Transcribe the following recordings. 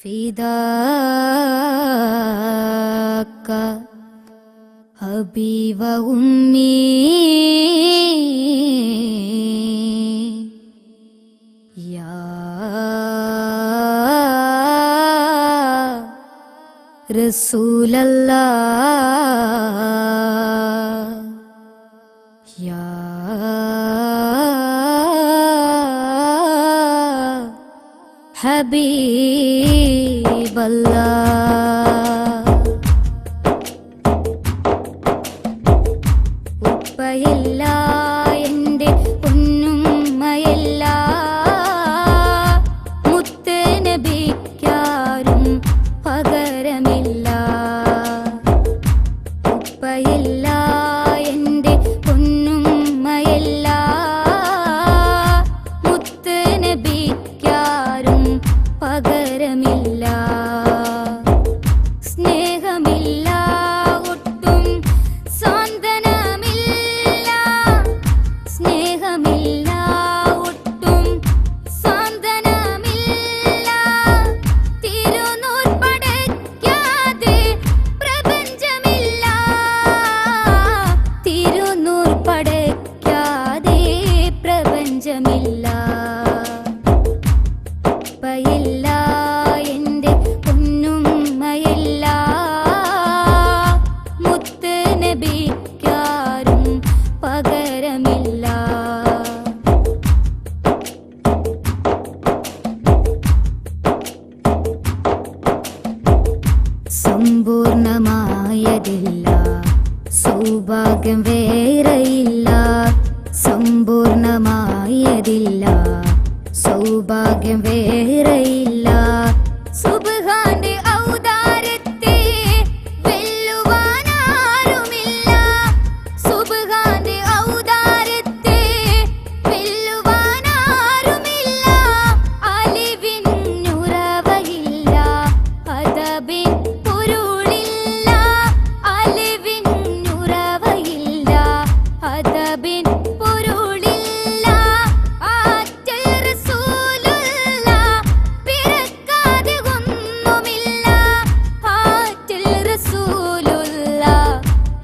ഫിദാക്ക ഹബീവ ഉമ്മീ യാ റസൂലല്ലാ ഹബീബല്ലാ. പകരമില്ല. സമ്പൂർണമായതില്ല. സൗഭാഗ്യം വേറെയില്ല. സമ്പൂർണമായതില്ല. സൗഭാഗ്യം വേറെയില്ല. സുബാന്റെ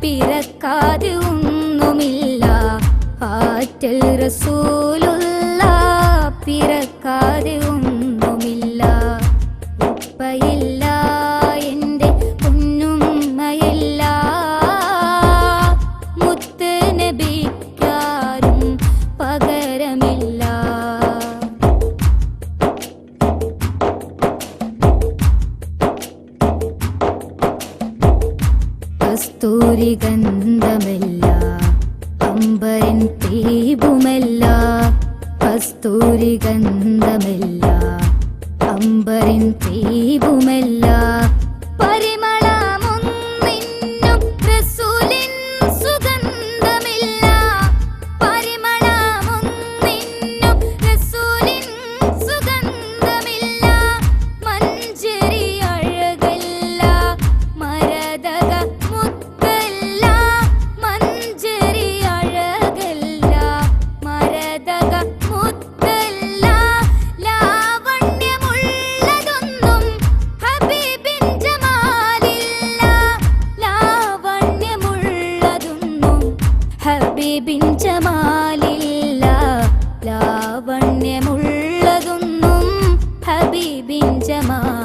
പിറക്കാതെ ഒന്നുമില്ല. ആറ്റൽ റസൂലുള്ള പിറ കസ്തൂരി ഗന്ധമല്ല അമ്പരൻ തേബുമല്ല കസ്തൂരി ഗന്ധമല്ല അമ്പരൻ തേബുമല്ല പരി ജമാലില്ല ലാവണ്യമുള്ളതൊന്നും ഹബീബിൻ ജമാൽ